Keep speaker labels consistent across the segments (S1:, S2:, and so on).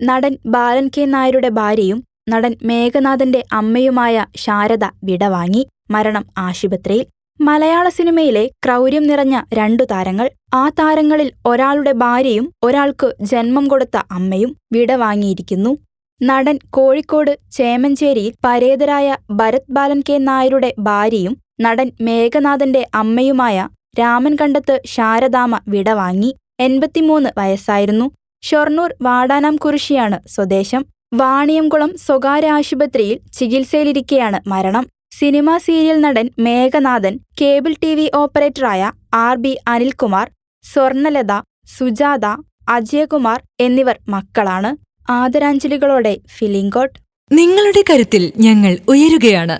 S1: നടൻ ബാലൻ കെ നായരുടെ ഭാര്യയും നടൻ മേഘനാഥന്റെ അമ്മയുമായ ശാരദ വിടവാങ്ങി മരണം ആശുപത്രിയിൽ. മലയാള സിനിമയിലെ ക്രൗര്യം നിറഞ്ഞ രണ്ടു താരങ്ങൾ ആ താരങ്ങളിൽ ഒരാളുടെ ഭാര്യയും ഒരാൾക്ക് ജന്മം കൊടുത്ത അമ്മയും വിടവാങ്ങിയിരിക്കുന്നു നടൻ കോഴിക്കോട് ചേമഞ്ചേരിയിൽ പരേതരായ ഭരത് ബാലൻ കെ നായരുടെ ഭാര്യയും നടൻ മേഘനാഥന്റെ അമ്മയുമായ രാമൻ കണ്ടത്ത് ശാരദാമ വിടവാങ്ങി എൺപത്തിമൂന്ന് വയസ്സായിരുന്നു. ഷൊർണൂർ വാടാനാം കുറിശിയാണ് സ്വദേശം. വാണിയംകുളം സ്വകാര്യ ആശുപത്രിയിൽ ചികിത്സയിലിരിക്കെയാണ് മരണം. സിനിമാ സീരിയൽ നടൻ മേഘനാഥൻ കേബിൾ ടി വി ഓപ്പറേറ്ററായ ആർ ബി അനിൽകുമാർ സ്വർണലത സുജാത അജയകുമാർ എന്നിവർ മക്കളാണ്. ആദരാഞ്ജലികളോടെ ഫിലിംകോട്ട്
S2: നിങ്ങളുടെ കരുത്തിൽ ഞങ്ങൾ ഉയരുകയാണ്.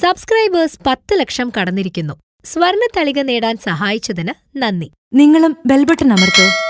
S3: സബ്സ്ക്രൈബേഴ്സ് പത്ത് ലക്ഷം കടന്നിരിക്കുന്നു. സ്വർണ തളിക നേടാൻ സഹായിച്ചതിന് നന്ദി.
S2: നിങ്ങളും ബെൽബട്ടൺ അമർത്തോ.